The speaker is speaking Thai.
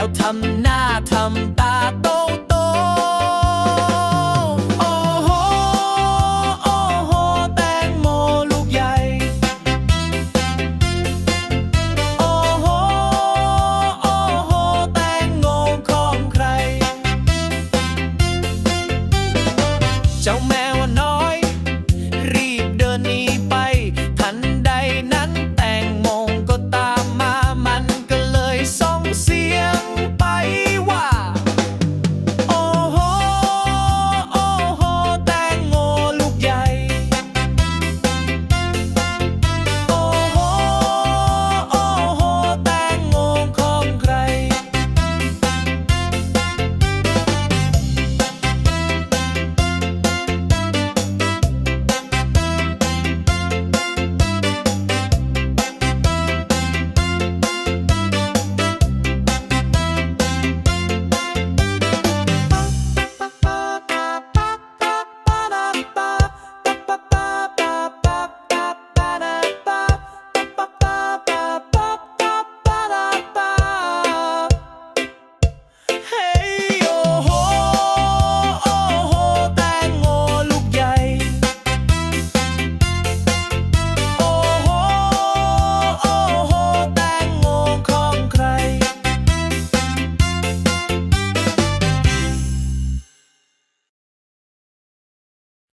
แล้วทำหน้าทำตาโตโตโอ้โหโอ้โหแตงโมลูกใหญ่ โอ้โหโอ้โหแตงโมของใคร เจ้าแมวน้อย